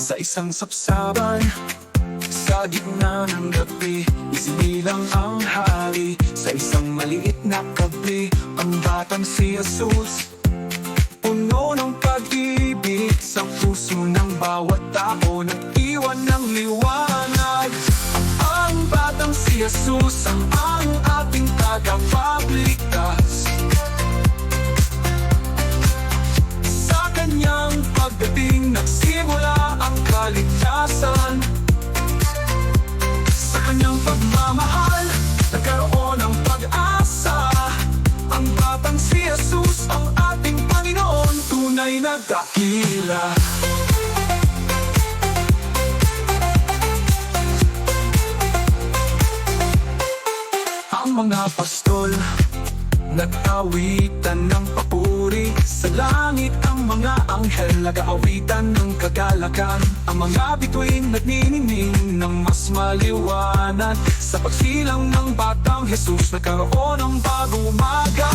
Sa isang sapsaban Sa gitna ng gabi Isinilang ang hari Sa isang maliit na kabi Ang batang si Jesus. Puno ng pag-ibig Sa puso ng bawat tao Nag-iwan ng liwanag. Ang batang si Jesus Ang ang ating tagapagligtas kaligtasan Sa kanyang pagmamahal Nagkaroon ng pag-asa. Ang batang si ating Panginoon Tunay na dakila. Ang mga pastol Nag-awitan ng papuri. Sa langit ang mga anghel. Nag-aawitan ng kagalakan. Ang mga bituin nagninining Ng mas maliwanag. Sa pagsilang ng batang Jesus Nagkaroon ng bagong umaga.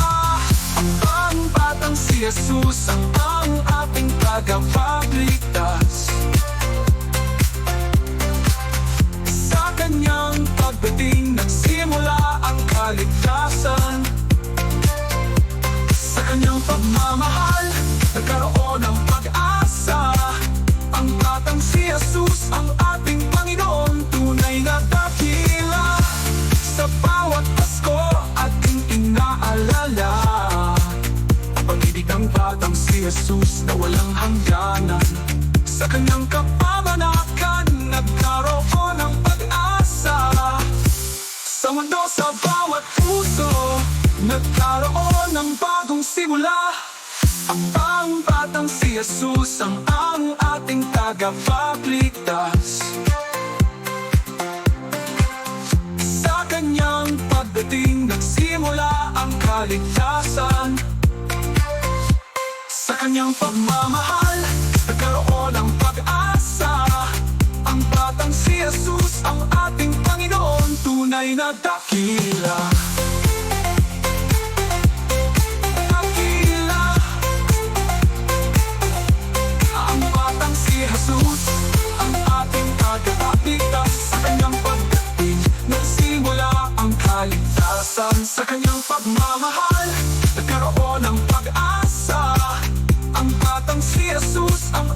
Ang ang batang si Jesus Ang ang ating tagapagligtas. Sa kanyang pagdating Nagsimula ang kaligtasan. Sa kanyang pagmamahal Nagkaroon ng pag-asa. Ang batang si Jesus Ang ating Panginoon Tunay na dakila. Sa bawat Pasko Ating inaalala. Ang pag-ibig ng batang si Jesus Na walang hangganan. Sa kanyang kapamanakan Nagkaroon ng pag-asa. Sa mundo sa bawat puso Nagkaroon ng bagong simula. Ang ang batang si Jesus Ang ang ating tagapagligtas. Sa kanyang pagdating Nagsimula ang kaligtasan. Sa kanyang pagmamahal Nagkaroon ng pag-asa. Ang batang si Jesus Ang ating Panginoon Tunay na Dakila kaligtasan Sa kanyang pagmamahal. Nagkaroon ng pag-asa. Ang batang si Jesus Ang